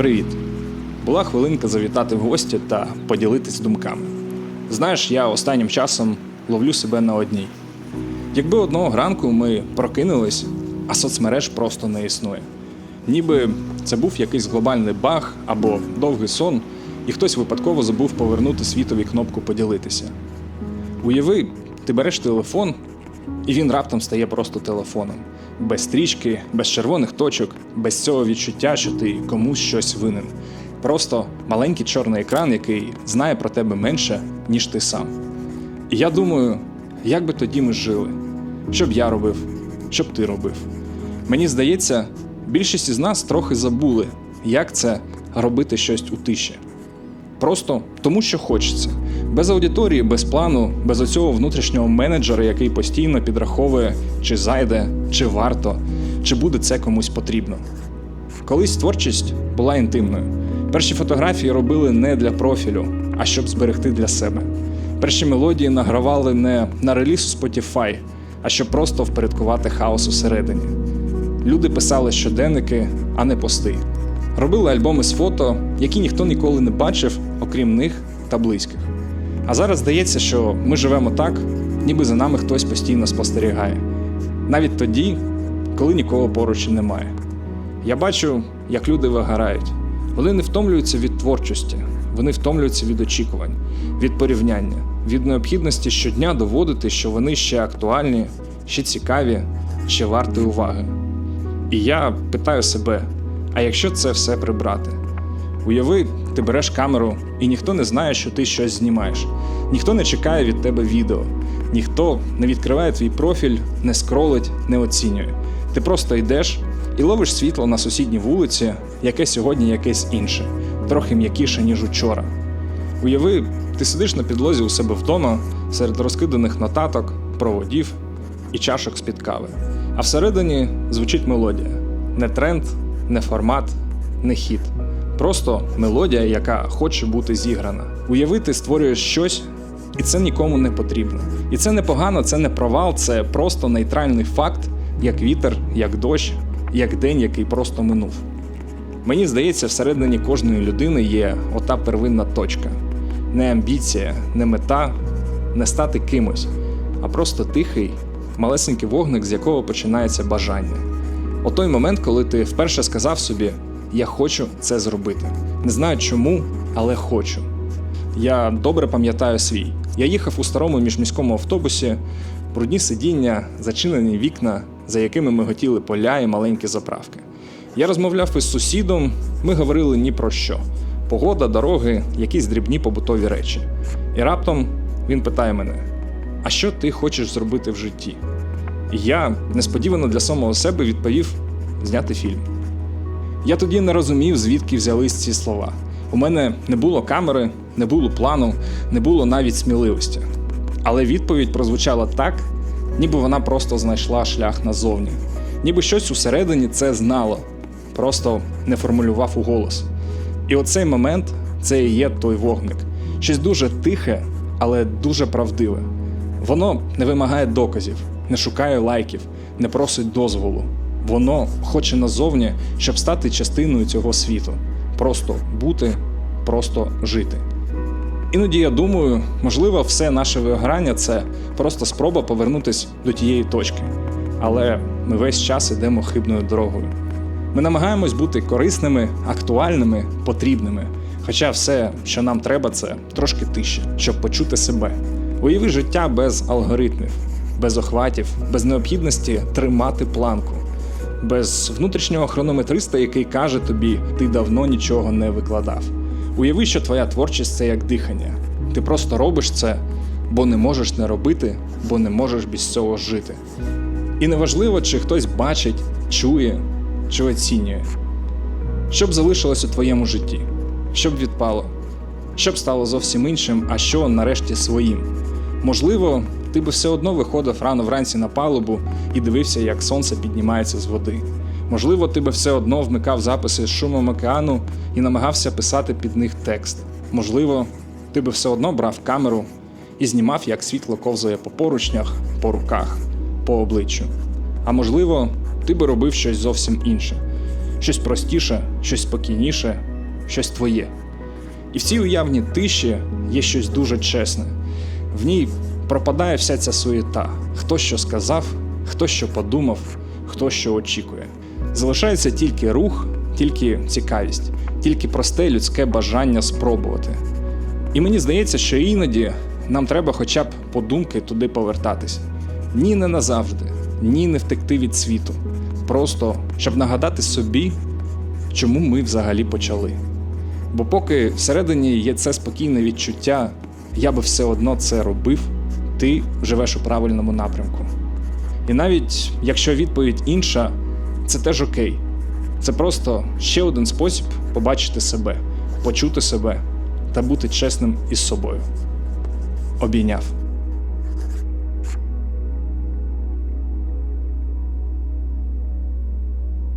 Привіт! Була хвилинка завітати в гості та поділитись думками. Знаєш, я останнім часом ловлю себе на одній. Якби одного ранку ми прокинулись, а соцмереж просто не існує. Ніби це був якийсь глобальний баг або довгий сон, і хтось випадково забув повернути світові кнопку поділитися. Уяви, ти береш телефон, і він раптом стає просто телефоном. Без стрічки, без червоних точок, без цього відчуття, що ти комусь щось винен. Просто маленький чорний екран, який знає про тебе менше, ніж ти сам. І я думаю, як би тоді ми жили? Що б я робив, що б ти робив? Мені здається, більшість із нас трохи забули, як це робити щось у тиші. Просто тому, що хочеться. Без аудиторії, без плану, без оцього внутрішнього менеджера, який постійно підраховує, чи зайде, чи варто, чи буде це комусь потрібно. Колись творчість була інтимною. Перші фотографії робили не для профілю, а щоб зберегти для себе. Перші мелодії награвали не на реліз Spotify, а щоб просто впорядкувати хаос усередині. Люди писали щоденники, а не пости. Робили альбоми з фото, які ніхто ніколи не бачив, окрім них та близьких. А зараз здається, що ми живемо так, ніби за нами хтось постійно спостерігає. Навіть тоді, коли нікого поруч немає. Я бачу, як люди вигорають. Вони не втомлюються від творчості, вони втомлюються від очікувань, від порівняння, від необхідності щодня доводити, що вони ще актуальні, ще цікаві, ще варті уваги. І я питаю себе: а якщо це все прибрати? Уяви, ти береш камеру, і ніхто не знає, що ти щось знімаєш. Ніхто не чекає від тебе відео, ніхто не відкриває твій профіль, не скролить, не оцінює. Ти просто йдеш і ловиш світло на сусідній вулиці, яке сьогодні якесь інше, трохи м'якіше, ніж учора. Уяви, ти сидиш на підлозі у себе вдома серед розкиданих нотаток, проводів і чашок з-під кави. А всередині звучить мелодія. Не тренд, не формат, не хіт. Просто мелодія, яка хоче бути зіграна. Уяви, ти створюєш щось, і це нікому не потрібно. І це не погано, це не провал, це просто нейтральний факт, як вітер, як дощ, як день, який просто минув. Мені здається, всередині кожної людини є ота первинна точка. Не амбіція, не мета, не стати кимось, а просто тихий, малесенький вогник, з якого починається бажання. О той момент, коли ти вперше сказав собі, я хочу це зробити. Не знаю чому, але хочу. Я добре пам'ятаю свій. Я їхав у старому міжміському автобусі, брудні сидіння, зачинені вікна, за якими ми готіли поля і маленькі заправки. Я розмовляв із сусідом, ми говорили ні про що: погода, дороги, якісь дрібні побутові речі. І раптом він питає мене: А що ти хочеш зробити в житті? І я несподівано для самого себе відповів зняти фільм. Я тоді не розумів, звідки взялись ці слова. У мене не було камери, не було плану, не було навіть сміливості. Але відповідь прозвучала так, ніби вона просто знайшла шлях назовні, ніби щось усередині це знало, просто не формулював у голос. І оцей момент це і є той вогник. Щось дуже тихе, але дуже правдиве. Воно не вимагає доказів, не шукає лайків, не просить дозволу. Воно хоче назовні, щоб стати частиною цього світу. Просто бути, просто жити. Іноді я думаю, можливо, все наше вигорання це просто спроба повернутися до тієї точки. Але ми весь час ідемо хибною дорогою. Ми намагаємось бути корисними, актуальними, потрібними. Хоча все, що нам треба, це трошки тиші, щоб почути себе. Уяви життя без алгоритмів, без охватів, без необхідності тримати планку, без внутрішнього хронометриста, який каже тобі, ти давно нічого не викладав. Уяви, що твоя творчість це як дихання. Ти просто робиш це, бо не можеш не робити, бо не можеш без цього жити. І неважливо, чи хтось бачить, чує чи оцінює. Що б залишилось у твоєму житті? Що б відпало? Що б стало зовсім іншим, а що нарешті своїм? Можливо, ти би все одно виходив рано вранці на палубу і дивився, як сонце піднімається з води. Можливо, ти би все одно вмикав записи з шумом океану і намагався писати під них текст. Можливо, ти би все одно брав камеру і знімав, як світло ковзає по поручнях, по руках, по обличчю. А можливо, ти би робив щось зовсім інше, щось простіше, щось спокійніше, щось твоє. І в цій уявній тиші є щось дуже чесне. В ній пропадає вся ця суєта. Хто що сказав, хто що подумав, хто що очікує. Залишається тільки рух, тільки цікавість, тільки просте людське бажання спробувати. І мені здається, що іноді нам треба хоча б подумки туди повертатись. Ні, не назавжди, ні, не втекти від світу. Просто щоб нагадати собі, чому ми взагалі почали. Бо поки всередині є це спокійне відчуття, я би все одно це робив, ти живеш у правильному напрямку. І навіть якщо відповідь інша, це теж окей. Це просто ще один спосіб побачити себе, почути себе та бути чесним із собою. Обійняв.